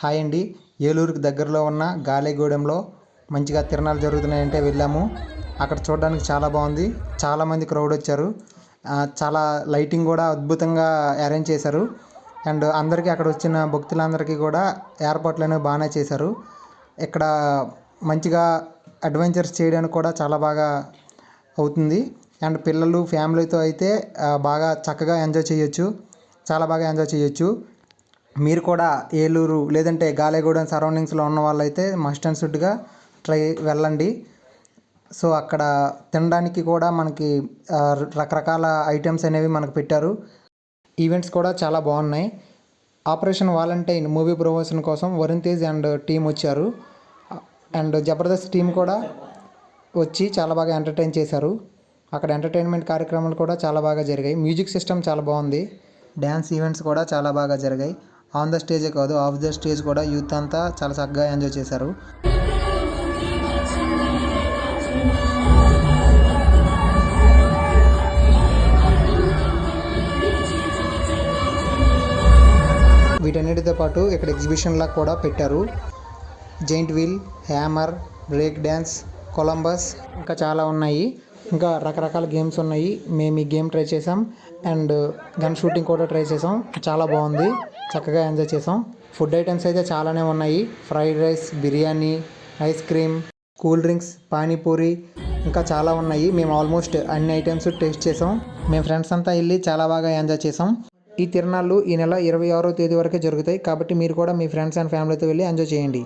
Hi అండి. ఏలూరుకి దగ్గరలో ఉన్న గాలిగూడెంలో మంచిగా తిరణాలు జరుగుతున్నాయంటే వెళ్ళాము. అక్కడ చూడడానికి చాలా బాగుంది. చాలామంది క్రౌడ్ వచ్చారు. చాలా లైటింగ్ కూడా అద్భుతంగా అరేంజ్ చేశారు. అండ్ అందరికీ అక్కడ వచ్చిన భక్తులందరికీ కూడా ఏర్పాట్లు అనేవి బాగానే చేశారు. ఇక్కడ మంచిగా అడ్వెంచర్స్ చేయడానికి కూడా చాలా బాగా అవుతుంది. అండ్ పిల్లలు ఫ్యామిలీతో అయితే బాగా చక్కగా ఎంజాయ్ చేయొచ్చు. చాలా బాగా ఎంజాయ్ చేయొచ్చు. మీరు కూడా ఏలూరు లేదంటే గాలేగూడెం సరౌండింగ్స్లో ఉన్న వాళ్ళైతే మస్ట్ అండ్ షుడ్గా ట్రై వెళ్ళండి. సో అక్కడ తినడానికి కూడా మనకి రకరకాల ఐటమ్స్ అనేవి మనకు పెట్టారు. ఈవెంట్స్ కూడా చాలా బాగున్నాయి. ఆపరేషన్ వాలంటైన్ మూవీ ప్రమోషన్ కోసం వరుణ్ తేజ్ అండ్ టీం వచ్చారు. అండ్ జబర్దస్త్ టీం కూడా వచ్చి చాలా బాగా ఎంటర్టైన్ చేశారు. అక్కడ ఎంటర్టైన్మెంట్ కార్యక్రమాలు కూడా చాలా బాగా జరిగాయి. మ్యూజిక్ సిస్టమ్ చాలా బాగుంది. డ్యాన్స్ ఈవెంట్స్ కూడా చాలా బాగా జరిగాయి. ఆన్ ద స్టేజే కాదు ఆఫ్ ద స్టేజ్ కూడా యూత్ అంతా చాలా చక్కగా ఎంజాయ్ చేశారు. వీటన్నిటితో పాటు ఇక్కడ ఎగ్జిబిషన్లా కూడా పెట్టారు. Giant wheel hammer break dance Columbus ఇంకా చాలా ఉన్నాయి. ఇంకా రకరకాల గేమ్స్ ఉన్నాయి. మేము ఈ గేమ్ ట్రై చేసాం అండ్ గన్ షూటింగ్ కూడా ట్రై చేసాం చాలా బాగుంది. చక్కగా ఎంజాయ్ చేసాం ఫుడ్ ఐటమ్స్ అయితే చాలానే ఉన్నాయి. Fried rice biryani ice cream cool drinks panipuri ఇంకా చాలా ఉన్నాయి. మేము ఆల్మోస్ట్ అన్ని ఐటమ్స్ టేస్ట్ చేసాం మేము ఫ్రెండ్స్ అంతా వెళ్ళి చాలా బాగా ఎంజాయ్ చేసాం ఈ తిరణాలు ఈ నెల ఇరవై ఆరో తేదీ వరకే జరుగుతాయి. కాబట్టి మీరు కూడా మీ ఫ్రెండ్స్ అండ్ ఫ్యామిలీతో వెళ్ళి ఎంజాయ్ చేయండి.